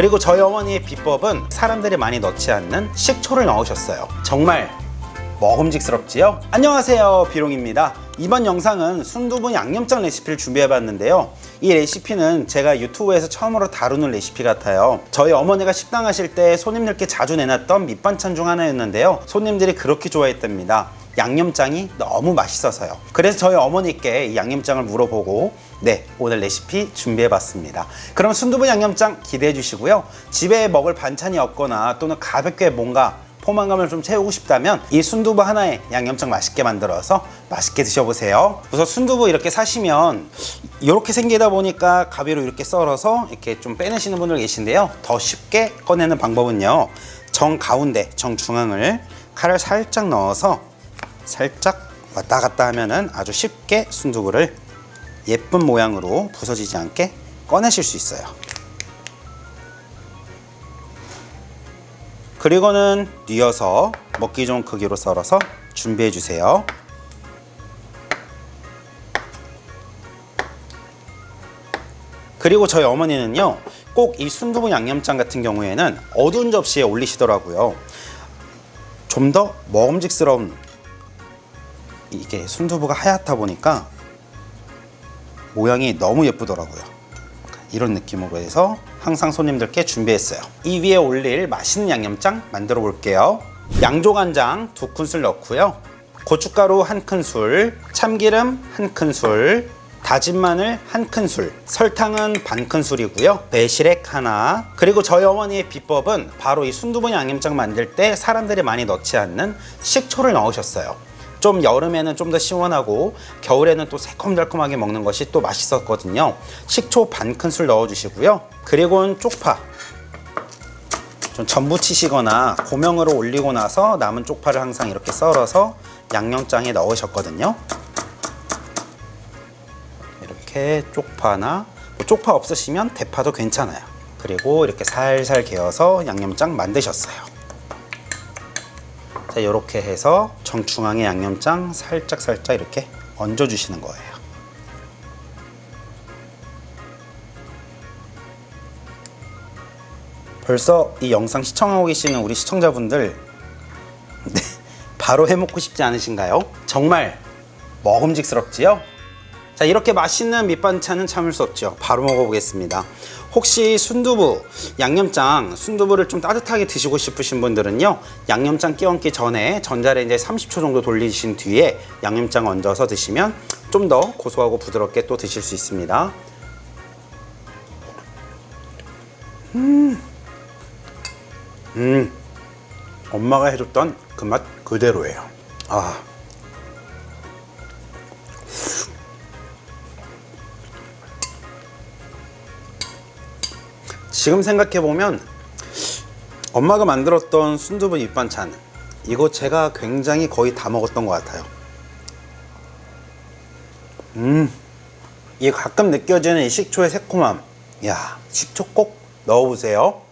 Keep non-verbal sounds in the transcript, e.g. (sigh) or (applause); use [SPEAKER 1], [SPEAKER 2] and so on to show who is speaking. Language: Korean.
[SPEAKER 1] 그리고 저희 어머니의 비법은 사람들이 많이 넣지 않는 식초를 넣으셨어요. 정말 먹음직스럽지요? 안녕하세요 비롱입니다. 이번 영상은 순두부 양념장 레시피를 준비해봤는데요. 이 레시피는 제가 유튜브에서 처음으로 다루는 레시피 같아요. 저희 어머니가 식당 하실 때 손님들께 자주 내놨던 밑반찬 중 하나였는데요. 손님들이 그렇게 좋아했답니다 양념장이 너무 맛있어서요 그래서 저희 어머니께 이 양념장을 물어보고 네 오늘 레시피 준비해봤습니다 그럼 순두부 양념장 기대해 주시고요 집에 먹을 반찬이 없거나 또는 가볍게 뭔가 포만감을 좀 채우고 싶다면 이 순두부 하나에 양념장 맛있게 만들어서 맛있게 드셔보세요. 우선 순두부 이렇게 사시면 이렇게 생기다 보니까 가위로 이렇게 썰어서 이렇게 좀 빼내시는 분들 계신데요. 더 쉽게 꺼내는 방법은요. 정 가운데, 정 중앙을 칼을 살짝 넣어서 살짝 왔다 갔다 하면은 아주 쉽게 순두부를 예쁜 모양으로 부서지지 않게 꺼내실 수 있어요. 그리고는 뉘어서 먹기 좋은 크기로 썰어서 준비해 주세요. 그리고 저희 어머니는요, 꼭 이 순두부 양념장 같은 경우에는 어두운 접시에 올리시더라고요. 좀 더 먹음직스러운 이게 순두부가 하얗다 보니까 모양이 너무 예쁘더라고요. 이런 느낌으로 해서 항상 손님들께 준비했어요. 이 위에 올릴 맛있는 양념장 만들어 볼게요. 양조간장 두 큰술 넣고요. 고춧가루 한 큰술, 참기름 한 큰술, 다진 마늘 한 큰술, 설탕은 반 큰술이고요. 매실액 하나. 그리고 저희 어머니의 비법은 바로 이 순두부 양념장 만들 때 사람들이 많이 넣지 않는 식초를 넣으셨어요. 좀 여름에는 좀 더 시원하고 겨울에는 또 새콤달콤하게 먹는 것이 또 맛있었거든요. 식초 반 큰술 넣어주시고요. 그리고는 쪽파. 좀 전부 치시거나 고명으로 올리고 나서 남은 쪽파를 항상 이렇게 썰어서 양념장에 넣으셨거든요. 이렇게 쪽파나 뭐 쪽파 없으시면 대파도 괜찮아요. 그리고 이렇게 살살 개어서 양념장 만드셨어요. 자, 이렇게 해서 정중앙에 양념장 살짝 살짝 이렇게 얹어 주시는 거예요. 벌써 이 영상 시청하고 계시는 우리 시청자분들 (laughs) 네, 바로 해 먹고 싶지 않으신가요? 정말 먹음직스럽지요? 자 이렇게 맛있는 밑반찬은 참을 수 없죠. 바로 먹어보겠습니다. 혹시 순두부 양념장 순두부를 좀 따뜻하게 드시고 싶으신 분들은요 양념장 끼얹기 전에 전자레인지에 30초 정도 돌리신 뒤에 양념장 얹어서 드시면 좀 더 고소하고 부드럽게 또 드실 수 있습니다. 음. 엄마가 해줬던 그 맛 그대로예요. 아 지금 생각해보면 엄마가 만들었던 순두부 밑반찬 이거 제가 굉장히 거의 다 먹었던 것 같아요. 음, 이 가끔 느껴지는 이 식초의 새콤함. 야 식초 꼭 넣어보세요